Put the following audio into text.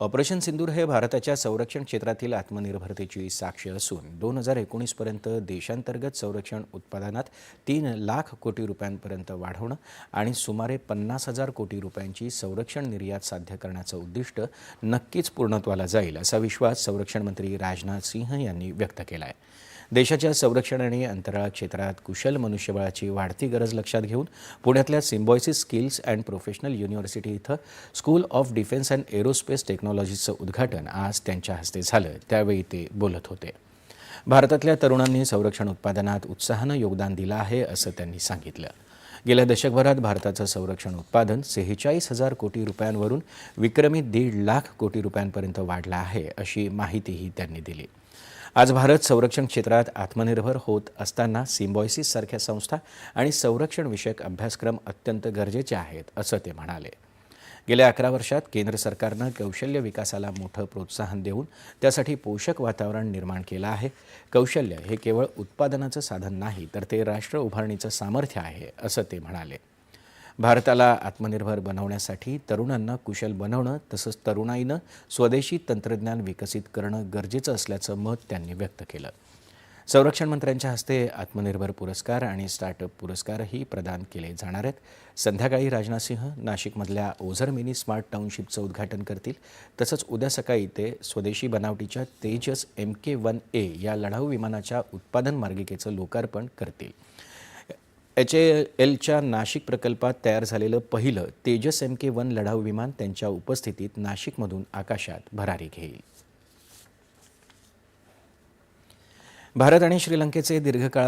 Operation सिंदूर हे भारताच्या संरक्षण क्षेत्रातील आत्मनिर्भरतेची साक्ष असून दोन हजार एकोणीसपर्यंत देशांतर्गत संरक्षण उत्पादनात तीन लाख कोटी रुपयांपर्यंत वाढवणं आणि सुमारे पन्नास हजार कोटी रुपयांची संरक्षण निर्यात साध्य करण्याचं उद्दिष्ट नक्कीच पूर्णत्वाला जाईल असा विश्वास संरक्षण मंत्री राजनाथ सिंह यांनी व्यक्त केला आहे देशाच्या संरक्षण आणि अंतराळ क्षेत्रात कुशल मनुष्यबळाची वाढती गरज लक्षात घेऊन पुण्यातल्या Symbiosis skills and professional university इथं school of defence and aerospace टेक्नॉलॉजीचं उद्घाटन आज त्यांच्या हस्ते झालं. त्यावेळी ते बोलत होते. भारतातल्या तरुणांनी संरक्षण उत्पादनात उत्साहानं योगदान दिलं आहे असं त्यांनी सांगितलं. गेल्या दशकभरात भारताचं संरक्षण उत्पादन सेहेचाळीस हजार कोटी रुपयांवरून विक्रमी दीड लाख कोटी रुपयांपर्यंत वाढला आहे अशी माहितीही त्यांनी दिली. आज भारत संरक्षण क्षेत्रात आत्मनिर्भर होत असताना सिम्बॉयसिस सारख्या संस्था आणि संरक्षणविषयक अभ्यासक्रम अत्यंत गरजेचे आहेत असं ते म्हणाले. गेल्या अकरा वर्षात केंद्र सरकारनं कौशल्य विकासाला मोठं प्रोत्साहन देऊन त्यासाठी पोषक वातावरण निर्माण केलं आहे. कौशल्य हे केवळ उत्पादनाचं साधन नाही तर ते राष्ट्र उभारणीचं सामर्थ्य आहे असं ते म्हणाले. भारताला आत्मनिर्भर बनवण्यासाठी तरुणांना कुशल बनवणं तसंच तरुणाईनं स्वदेशी तंत्रज्ञान विकसित करणं गरजेचं असल्याचं मत त्यांनी व्यक्त केलं. संरक्षण मंत्र्यांच्या हस्ते आत्मनिर्भर पुरस्कार आणि स्टार्टअप पुरस्कारही प्रदान केले जाणार आहेत. संध्याकाळी राजनाथ सिंह नाशिकमधल्या ओझर मिनी स्मार्ट टाउनशिपचं उद्घाटन करतील. तसंच उद्या सकाळी ते स्वदेशी बनावटीच्या Tejas M K one A या लढाऊ विमानाच्या उत्पादन मार्गिकेचं लोकार्पण करतील. एच ए एलच्या नाशिक प्रकल्पात तयार झालेलं पहिलं तेजस एम के वन लढाऊ विमान त्यांच्या उपस्थितीत नाशिकमधून आकाशात भरारी घेईल. भारत आणि श्रीलंकेचे दीर्घकाळ